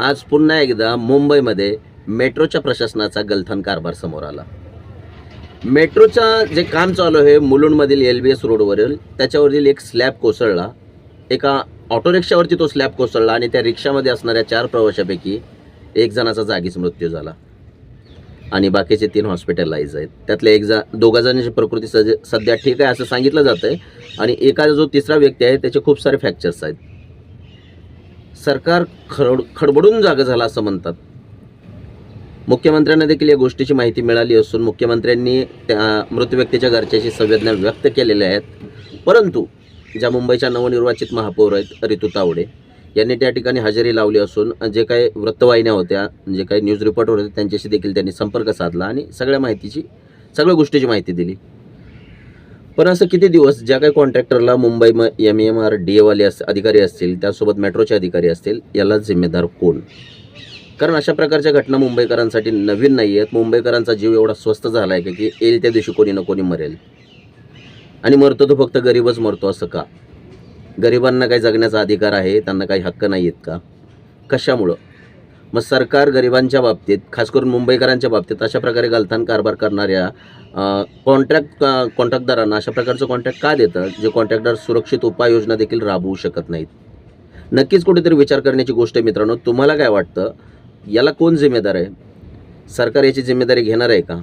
आज पुन्हा एकदा मुंबईमध्ये मेट्रोच्या प्रशासनाचा गलथान कारभार समोर आला. मेट्रोचं जे काम चालू आहे मुलुंडमधील एल बी एस रोडवरील त्याच्यावरील एक स्लॅब कोसळला. एका ऑटो रिक्षावरती तो स्लॅब कोसळला आणि त्या रिक्षामध्ये असणाऱ्या चार प्रवाशापैकी एक जणाचा जागीच मृत्यू झाला. आणि बाकीचे तीन हॉस्पिटलाइज आहेत. त्यातल्या एक जा दोघा जणांची प्रकृती सज सध्या ठीक आहे असं सांगितलं जातं आहे आणि एका जो तिसरा व्यक्ती आहे त्याचे खूप सारे फ्रॅक्चर्स आहेत. सरकार खड खडबडून जागं झालं असं म्हणतात. मुख्यमंत्र्यांना देखील या गोष्टीची माहिती मिळाली असून मुख्यमंत्र्यांनी त्या मृत व्यक्तीच्या घरच्याशी संवेदना व्यक्त केलेल्या आहेत. परंतु ज्या मुंबईच्या नवनिर्वाचित महापौर आहेत रितू तावडे यांनी त्या ठिकाणी हजेरी लावली असून जे काही वृत्तवाहिन्या होत्या जे काही न्यूज रिपोर्टर होते त्यांच्याशी देखील त्यांनी संपर्क साधला आणि सगळ्या माहितीची सगळ्या गोष्टीची माहिती दिली. पण असं किती दिवस ज्या काही कॉन्ट्रॅक्टरला Mumbai M M R D एवाले अस अधिकारी असतील त्यासोबत मेट्रोचे अधिकारी असतील याला जिम्मेदार कोण? कारण अशा प्रकारच्या घटना मुंबईकरांसाठी नवीन नाही आहेत मुंबईकरांचा जीव एवढा स्वस्त झाला आहे की येईल त्या दिवशी कोणी ना कोणी मरेल. आणि मरतो तो फक्त गरीबच मरतो असं का? गरिबांना काही जगण्याचा अधिकार आहे त्यांना काही हक्क नाही आहेत का? कशामुळं? मग सरकार गरिबांच्या बाबतीत खास करून मुंबईकरांच्या बाबतीत अशा प्रकारे गलथान कारभार करणाऱ्या कॉन्ट्रॅक्ट कॉन्ट्रॅक्टदारांना अशा प्रकारचं कॉन्ट्रॅक्ट का देतं जे कॉन्ट्रॅक्टदार सुरक्षित उपाययोजना देखील राबवू शकत नाहीत? नक्कीच कुठेतरी विचार करण्याची गोष्ट आहे मित्रांनो. तुम्हाला काय वाटतं? याला कोण जिम्मेदार आहे? सरकार याची जिम्मेदारी घेणार आहे का?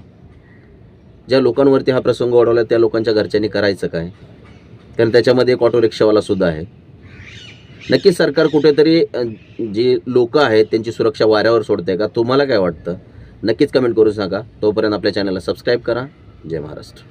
ज्या लोकांवरती हा प्रसंग ओढवला त्या लोकांच्या घरच्यांनी करायचं काय? कारण त्याच्यामध्ये एक ऑटो रिक्षावाला सुद्धा आहे. नक्कीच सरकार कुठेतरी जी लोक आहेत त्यांची सुरक्षा वाऱ्यावर सोडते का? तुम्हाला काय वाटतं? नक्कीच कमेंट करू सांगा. तोपर्यंत आपल्या चॅनलला सबस्क्राईब करा. जय महाराष्ट्र.